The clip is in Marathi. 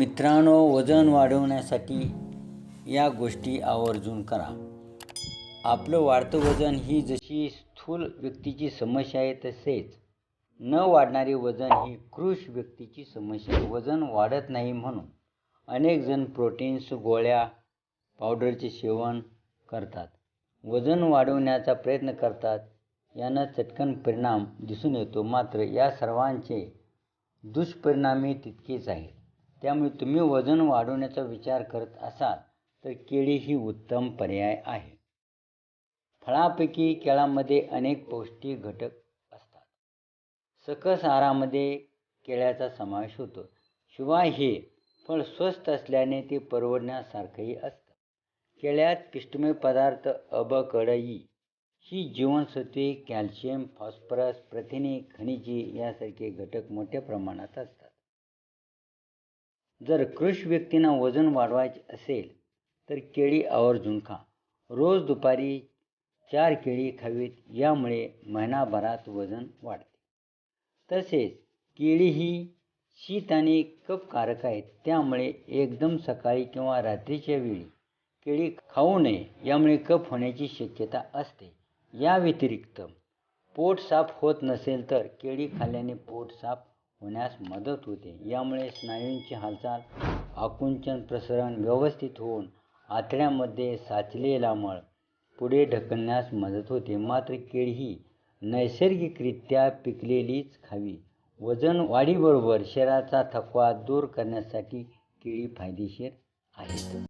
मित्रांनो वजन वाढवण्यासाठी या गोष्टी आवर्जून करा. आपलं वाढतं वजन ही जशी स्थूल व्यक्तीची समस्या आहे तसेच न वाढणारे वजन ही कृष व्यक्तीची समस्या आहे. वजन वाढत नाही म्हणून अनेक जण प्रोटीन्स गोळ्या पावडरचे सेवन करतात. वजन वाढवण्याचा प्रयत्न करतात. यानं चटकन परिणाम दिसून येतो. मात्र या सर्वांचे दुष्परिणामही तितकेच आहेत. त्यामुळे तुम्ही वजन वाढवण्याचा विचार करत असाल तर केळी ही उत्तम पर्याय आहे. फळापैकी केळामध्ये अनेक पौष्टिक घटक असतात. सकस आहारामध्ये केळ्याचा समावेश होतो. शिवाय हे फळ स्वस्त असल्याने ते परवडण्यासारखंही असतं. केळ्यात पिष्टमय पदार्थ अबकडई ही जीवनसत्वे कॅल्शियम फॉस्फरस प्रथिने खनिजे यासारखे घटक मोठ्या प्रमाणात असतात. जर कृष व्यक्तींना वजन वाढवायचे असेल तर केळी आवर्जून खा रोज दुपारी चार केळी खावीत यामुळे महिनाभरात वजन वाढते. तसेच केळी ही शीत आणि कपकारक आहेत त्यामुळे एकदम सकाळी किंवा रात्रीच्या वेळी केळी खाऊ नये यामुळे कप होण्याची शक्यता असते. या व्यतिरिक्त पोट साफ होत नसेल तर केळी खाल्ल्याने पोट साफ होण्यास मदत होते. यामुळे स्नायूंची हालचाल आकुंचन प्रसरण व्यवस्थित होऊन आतड्यामध्ये साचलेला मळ पुढे ढकलण्यास मदत होते. मात्र केळी ही नैसर्गिकरित्या पिकलेलीच खावी. वजन वाढीबरोबर शरीराचा थकवा दूर करण्यासाठी केळी फायदेशीर आहेत.